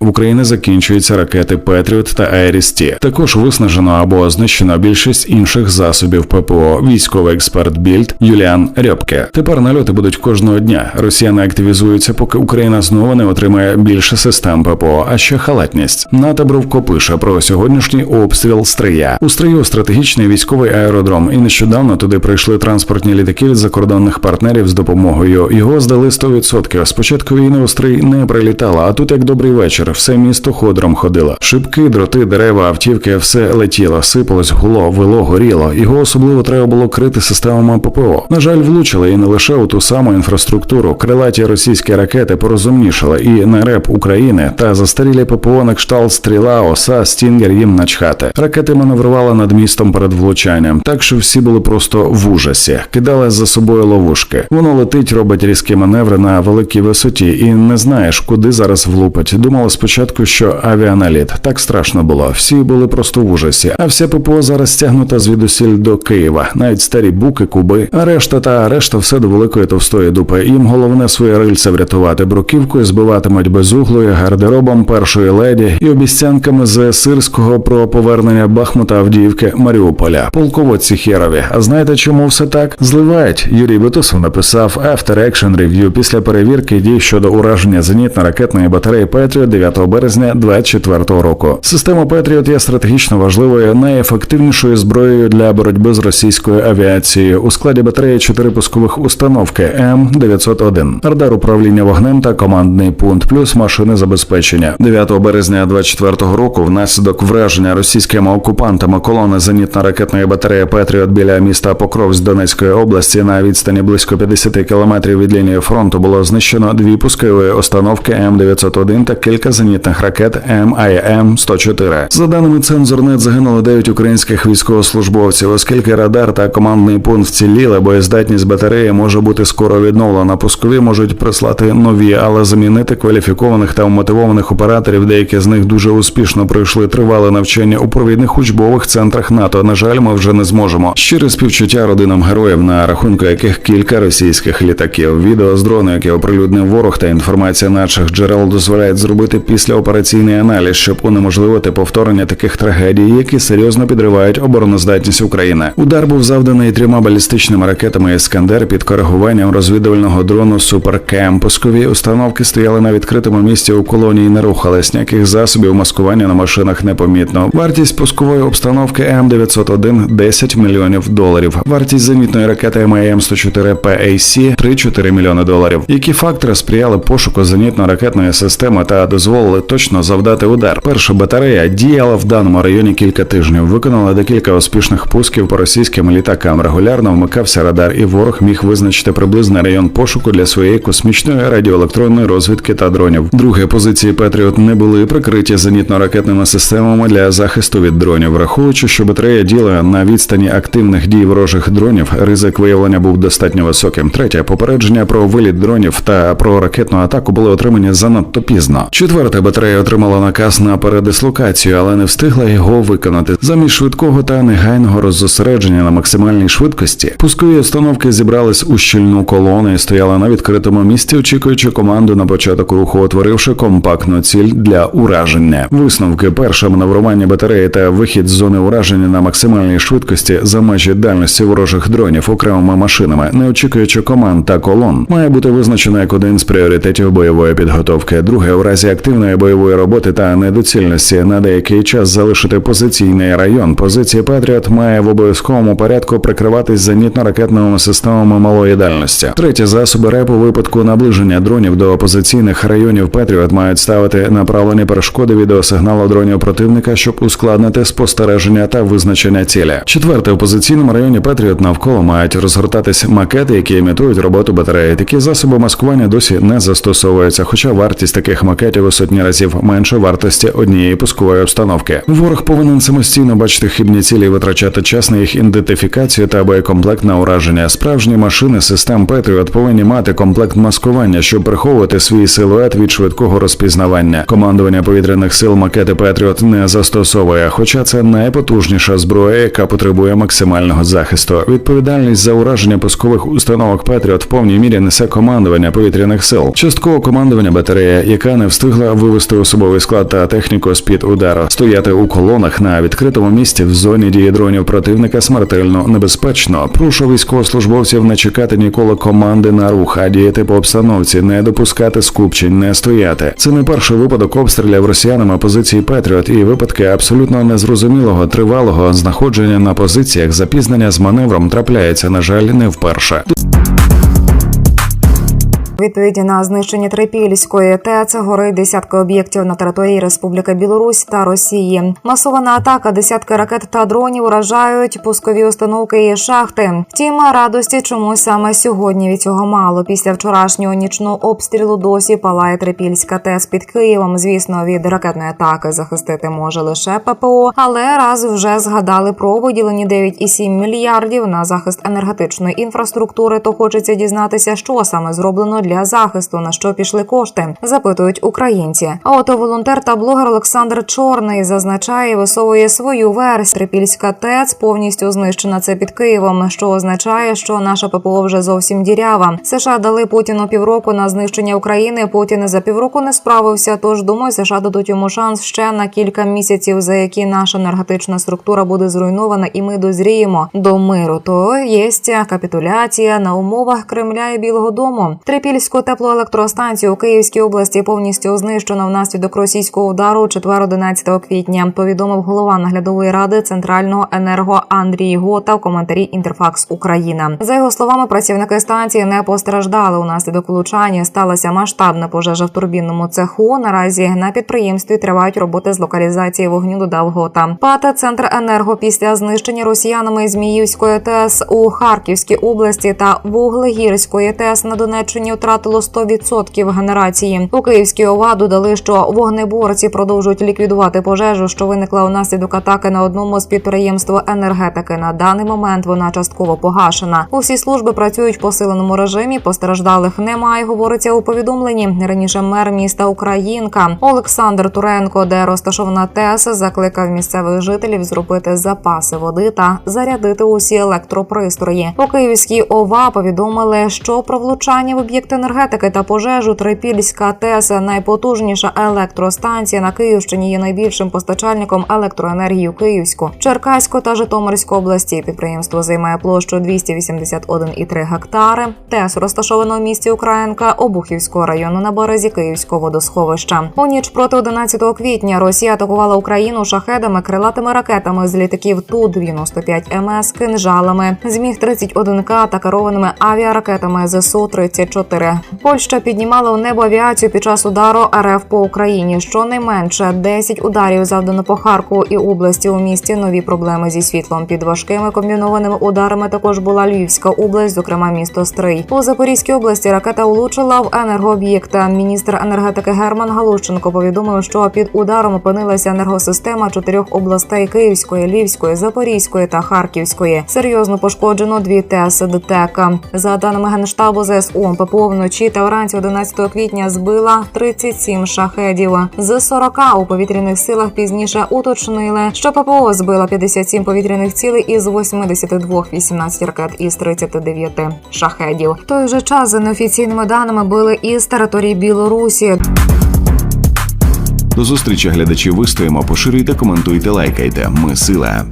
В Україні закінчуються ракети Петріот та Айріс-Ті. Також виснажено або знищено більшість інших засобів ППО. Військовий експерт Більд Юліан Рьопке. Тепер нальоти будуть кожного дня. Росіяни активізуються, поки Україна знову не отримає більше систем ППО, а ще халатність. НАТО Бровко пише про сьогоднішній обстріл Стрия. У Стрию стратегічний військовий аеродром, і нещодавно туди прийшли транспортні літаки від закордонних партнерів з допомогою. Його здали 100%. Спочатку війни у Стрий не прилітала, а тут як добрий вечір. Все місто ходором ходило. Шибки, дроти, дерева, автівки, все летіло, сипалось, гуло, вило, горіло. Його особливо треба було крити системами ППО. На жаль, влучили і не лише у ту саму інфраструктуру. Крилаті російські ракети порозумнішали і на реп України та застарілі ППО на кшталт стріла, оса, стінгер їм начхати. Ракети маневрували над містом перед влучанням, так що всі були просто в ужасі, кидали за собою ловушки. Воно летить, робить різкі маневри на великій висоті, і не знаєш, куди зараз влупить. Думала спочатку, що авіаналіт так страшно було. Всі були просто в ужасі. А вся ППО зараз стягнута звідусіль до Києва, навіть старі буки, куби. А решта та решта все до великої товстої дупи. Їм головне своє рильце врятувати. Бруківкою збиватимуть безуглою, гардеробом першої леді і обіцянками з Сирського про повернення Бахмута Авдіївки Маріуполя. Полководці херові. А знаєте, чому все так? Зливають. Юрій Бутусов написав After Action Review після перевірки дій щодо ураження зенітно-ракетної батареї Петріот 9 березня 2024 року. Система Петріот є стратегічно важливою, найефективнішою зброєю для боротьби з російською авіацією. У складі батареї чотири пускових установки М901, радар управління вогнем та командний пункт, плюс машини забезпечення. 9 березня 2024 року, внаслідок враження російськими окупантами колони зенітно-ракетної батареї Петріот біля міста Покровськ Донецької області на відстані близько 50 кілометрів від лінії фронту було знищено дві пускові установки М901 та кілька зенітних ракет МАМ-104. За даними Цензорнет, загинуло 9 українських військовослужбовців, оскільки радар та командний пункт вціліли, боєздатність батареї може бути скоро відновлена. Пускові можуть прислати нові, але замінити кваліфікованих та вмотивованих операторів. Деякі з них дуже успішно пройшли тривале навчання у провідних учбових центрах НАТО. На жаль, ми вже не зможемо. Щире співчуття родинам героїв, на рахунку яких кілька російських літаків. Відео з дрону, яке оприлюднив ворог, та інформація наших джерел дозволяють зробити післяопераційний аналіз, щоб унеможливити повторення таких трагедій, які серйозно підривають обороноздатність України. Удар був завданий трьома балістичними ракетами Іскандер під коригуванням розвідувального дрону Суперкем. Пускові установки стояли на відкритому місці у колонії, не рухались. Ніяких засобів маскування на машинах непомітно. Вартість пускової обстановки М901 – 10 мільйонів доларів. Вартість зенітної ракети МАМ-104 PAC – 3-4 мільйони доларів. Які фактори сприяли пошуку зенітно-ракетної системи та дозволили точно завдати удар? Перша батарея діяла в даному районі кілька тижнів, виконала декілька успішних пусків по російським літакам. Регулярно вмикався радар, і ворог міг визначити приблизний район пошуку для своєї космічної радіоелектронної розвідки та дронів. Друге позиції Петріот не були прикриті зенітно-ракетними системами для захисту від дронів, враховуючи, що батарея діла на відстані активних дій ворожих дронів, ризик виявлення був достатньо високим. Третє попередження про виліт дронів та про ракетну атаку були отримані занадто пізно. Четверта батарея отримала наказ на передислокацію, але не встигла його виконати. Замість швидкого та негайного роззосередження на максимальній швидкості. Пускові установки зібрались у щільну колону і стояли на відкритому місці, очікуючи команду на початок руху, утворивши компактну ціль для ураження. Висновки перше маневрування батареї та вихід з зони ураження на максимальній швидкості за межі дальності ворожих дронів окремими машинами, не очікуючи команд та колон, має бути визначено як один з пріоритетів бойової підготовки. Друге, у разі активної бойової роботи та недоцільності на деякий час залишити позиційний район. Позиція Петріот має в обов'язковому порядку прикриватись зенітно-ракетними системами малої дальності. Третє засоби РЕП у випадку наближення дронів до опозиційних районів Петріот мають ставити направлені перешкоди відеосигналу дронів противника, щоб ускладнити спостереження та визначення цілі. Четверте, у позиційному районі Петріот навколо мають розгортатись макети, які імітують роботу батареї. Такі засоби маскування досі не застосовуються, хоча вартість таких макетів сотні разів менше вартості однієї пускової обстановки. Ворог повинен самостійно бачити хибні цілі і витрачати час на їх ідентифікацію та боєкомплект на ураження. Справжні машини систем Петріот повинні мати комплект маскування, щоб приховувати свій силует від швидкого розпізнавання. Командування повітряних сил макети Петріот не застосовує, хоча це найпотужніша зброя, яка потребує максимального захисту. Відповідальність за ураження пускових установок Петріот в повній мірі несе командування повітряних сил. Частково командування батарея, яка не встигла вивести особовий склад та техніку з під удару, стояти у колонах на відкритому місці в зоні дії дронів противника смертельно небезпечно. Прошу військовослужбовців не чекати ніколи команди на рух, а діяти по обстановці, не допускати скупчень, не стояти. Це не перший випадок обстрілів росіянами позиції Петріот і випадки абсолютно незрозумілого тривалого знаходження на позиціях запізнення з маневром трапляється, на жаль, не вперше. Відповіді на знищення Трипільської ТЕЦ горить десятки об'єктів на території Республіки Білорусь та Росії. Масована атака, десятки ракет та дронів уражають пускові установки і шахти. Втім, радості чомусь саме сьогодні від цього мало. Після вчорашнього нічного обстрілу досі палає Трипільська ТЕЦ під Києвом. Звісно, від ракетної атаки захистити може лише ППО, але раз вже згадали про виділені 9,7 мільярдів на захист енергетичної інфраструктури, то хочеться дізнатися, що саме зроблено для захисту, на що пішли кошти, запитують українці. А от волонтер та блогер Олександр Чорний зазначає, висовує свою версію. Трипільська ТЕЦ повністю знищена це під Києвом, що означає, що наша ППО вже зовсім дірява. США дали Путіну півроку на знищення України. Путін за півроку не справився. Тож думаю, США дадуть йому шанс ще на кілька місяців, за які наша енергетична структура буде зруйнована, і ми дозріємо до миру. То є капітуляція на умовах Кремля і Білого Дому. Трипільську теплоелектростанцію у Київській області повністю знищено внаслідок російського удару 4-11 квітня. Повідомив голова наглядової ради центрального енерго Андрій Гота в коментарі Інтерфакс Україна. За його словами, працівники станції не постраждали. Унаслідок влучання сталася масштабна пожежа в турбінному цеху. Наразі на підприємстві тривають роботи з локалізації вогню. Додав Гота. ПАТ Центр енерго після знищення росіянами Зміївської ТЕС у Харківській області та Вуглегірської ТЕС на Донеччині втратило 100% генерації. У Київській ОВА додали, що вогнеборці продовжують ліквідувати пожежу, що виникла унаслідок атаки на одному з підприємств енергетики. На даний момент вона частково погашена. Усі служби працюють в посиленому режимі. Постраждалих немає. Говориться у повідомленні. Раніше мер міста Українка Олександр Туренко, де розташована ТЕС, закликав місцевих жителів зробити запаси води та зарядити усі електропристрої. У Київській ОВА повідомили, що про влучання в об'єкт енергетики та пожежу Трипільська ТЕС найпотужніша електростанція на Київщині є найбільшим постачальником електроенергії у Київську, Черкаську та Житомирську області. Підприємство займає площу 281,3 гектари. ТЕС розташовано в місті Українка Обухівського району на березі Київського водосховища. У ніч проти 11 квітня Росія атакувала Україну шахедами, крилатими ракетами з літаків ту 95 МС, кинжалами, зміг 31 к та керованими авіаракетами ЗСУ 34 Польща піднімала у небо авіацію під час удару РФ по Україні. Щонайменше 10 ударів завдано по Харкову і області у місті. Нові проблеми зі світлом під важкими комбінованими ударами. Також була Львівська область, зокрема місто Стрий. У Запорізькій області ракета влучила в енергооб'єкт. Міністр енергетики Герман Галущенко повідомив, що під ударом опинилася енергосистема чотирьох областей Київської, Львівської, Запорізької та Харківської. Серйозно пошкоджено дві ТЕС ДТЕК. За даними генштабу ЗСУ, ППО вночі та вранці 11 квітня збила 37 шахедів. З 40 у повітряних силах пізніше уточнили, що ППО збила 57 повітряних цілей із 82 18 ракет із 39 шахедів. В той же час за неофіційними даними били із території Білорусі. До зустрічі глядачі вистоїмо, поширюйте, коментуйте, лайкайте. Ми сила.